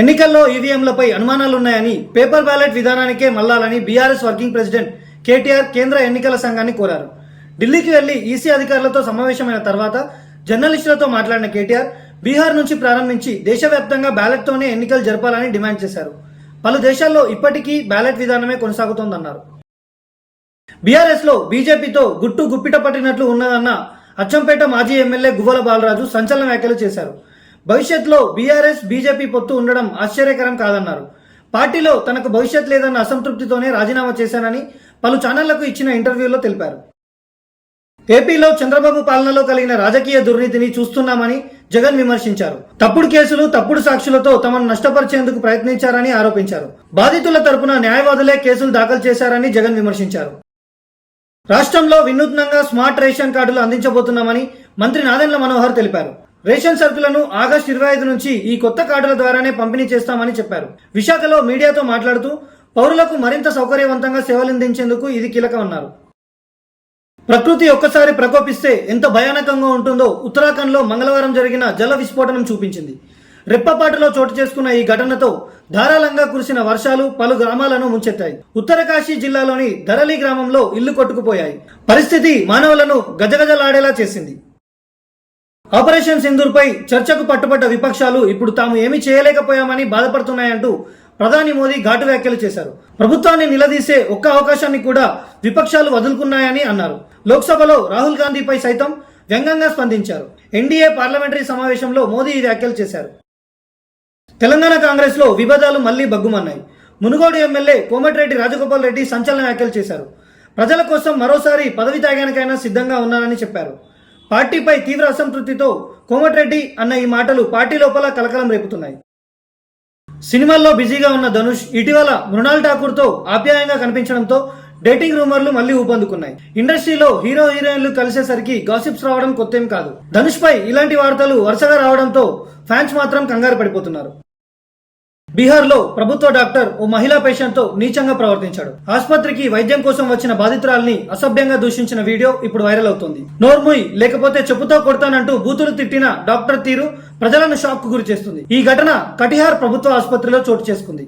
ఎన్నికల్లో ఈవీఎంలపై అనుమానాలున్నాయని పేపర్ బ్యాలెట్ విధానానికే మళ్ళాలని బీఆర్ఎస్ వర్కింగ్ ప్రెసిడెంట్ కేటీఆర్ కేంద్ర ఎన్నికల సంఘాన్ని కోరారు. ఢిల్లీకి వెళ్ళి ఈసీ అధికారులతో సమావేశమైన తర్వాత జర్నలిస్టులతో మాట్లాడిన కేటీఆర్ బీహార్ నుంచి ప్రారంభించి దేశవ్యాప్తంగా బ్యాలెట్తోనే ఎన్నికలు జరపాలని డిమాండ్ చేశారు. పలు దేశాల్లో ఇప్పటికీ బ్యాలెట్ విధానమే కొనసాగుతోందన్నారు. బీఆర్ఎస్లో బీజేపీతో గుట్టు గుప్పిట పట్టినట్లు ఉన్నదన్న అచ్చంపేట మాజీ ఎమ్మెల్యే గువ్వల బాలరాజు సంచలన వ్యాఖ్యలు చేశారు. భవిష్యత్తులో బీఆర్ఎస్ బీజేపీ పొత్తు ఉండడం ఆశ్చర్యకరం కాదన్నారు. పార్టీలో తనకు భవిష్యత్ లేదన్న అసంతృప్తితోనే రాజీనామా చేశానని పలు ఛానళ్ళకు ఇచ్చిన ఇంటర్వ్యూలో తెలిపారు. ఏపీలో చంద్రబాబు పాలనలో కలిగిన రాజకీయ దుర్నీతిని చూస్తున్నామని జగన్ విమర్శించారు. తప్పుడు కేసులు తప్పుడు సాక్షులతో తమను నష్టపరిచేందుకు ప్రయత్నించారని ఆరోపించారు. బాధితుల తరపున న్యాయవాదులే కేసులు దాఖలు చేశారని జగన్ విమర్శించారు. రాష్ట్రంలో వినూత్నంగా స్మార్ట్ రేషన్ కార్డులు అందించబోతున్నామని మంత్రి నాదెండ్ల మనోహర్ తెలిపారు. రేషన్ సరుకులను ఆగస్టు ఇరవై ఐదు నుంచి ఈ కొత్త కార్డుల ద్వారానే పంపిణీ చేస్తామని చెప్పారు. విశాఖలో మీడియాతో మాట్లాడుతూ పౌరులకు మరింత సౌకర్యవంతంగా సేవలందించేందుకు ఇది కీలకమన్నారు. ప్రకృతి ఒక్కసారి ప్రకోపిస్తే ఎంత భయానకంగా ఉంటుందో ఉత్తరాఖండ్లో మంగళవారం జరిగిన జల విస్ఫోటనం చూపించింది. రెప్పపాటులో చోటు చేసుకున్న ఈ ఘటనతో ధారాళంగా కురిసిన వర్షాలు పలు గ్రామాలను ముంచెత్తాయి. ఉత్తరకాశీ జిల్లాలోని ధరలి గ్రామంలో ఇల్లు కొట్టుకుపోయాయి. పరిస్థితి మానవులను గజగజలాడేలా చేసింది. ఆపరేషన్ సింధూర్పై చర్చకు పట్టుబడ్డ విపక్షాలు ఇప్పుడు తాము ఏమీ చేయలేకపోయామని బాధపడుతున్నాయంటూ ప్రధాని మోదీ ఘాటు వ్యాఖ్యలు చేశారు. ప్రభుత్వాన్ని నిలదీసే ఒక్క అవకాశాన్ని కూడా విపక్షాలు వదులుకున్నాయని అన్నారు. లోక్సభలో రాహుల్ గాంధీపై సైతం వ్యంగ్యంగా స్పందించారు. ఎన్డీఏ పార్లమెంటరీ సమావేశంలో మోదీ ఈ వ్యాఖ్యలు చేశారు. తెలంగాణ కాంగ్రెస్లో విభేదాలు మళ్ళీ బగ్గుమన్నాయి మునుగోడు ఎమ్మెల్యే కోమటిరెడ్డి రాజగోపాల్ రెడ్డి సంచలన వ్యాఖ్యలు చేశారు. ప్రజల కోసం మరోసారి పదవి త్యాగానికైనా సిద్ధంగా ఉన్నానని చెప్పారు. పార్టీపై తీవ్ర అసంతృప్తితో కోమటిరెడ్డి అన్న ఈ మాటలు పార్టీ లోపల కలకలం రేపుతున్నాయి. సినిమాల్లో బిజీగా ఉన్న ధనుష్ ఇటీవల మృణాల్ ఠాకూర్తో ఆప్యాయంగా కనిపించడంతో డేటింగ్ రూమర్లు మళ్ళీ ఊపందుకున్నాయి. ఇండస్ట్రీలో హీరో హీరోయిన్లు కలిసేసరికి గాసిప్స్ రావడం కొత్తేం కాదు. ధనుష్ పై ఇలాంటి వార్తలు వరుసగా రావడంతో ఫ్యాన్స్ మాత్రం కంగారు పడిపోతున్నారు. బీహార్లో ప్రభుత్వ డాక్టర్ ఓ మహిళా పేషెంట్తో నీచంగా ప్రవర్తించాడు. ఆసుపత్రికి వైద్యం కోసం వచ్చిన బాధితురాల్ని అసభ్యంగా దూషించిన వీడియో ఇప్పుడు వైరల్ అవుతోంది. నోర్ముయ్ లేకపోతే చెప్పుతో కొడతానంటూ బూతులు తిట్టిన డాక్టర్ తీరు ప్రజలను షాక్కు గురి చేస్తుంది ఈ ఘటన కటిహార్ ప్రభుత్వ ఆసుపత్రిలో చోటు చేసుకుంది.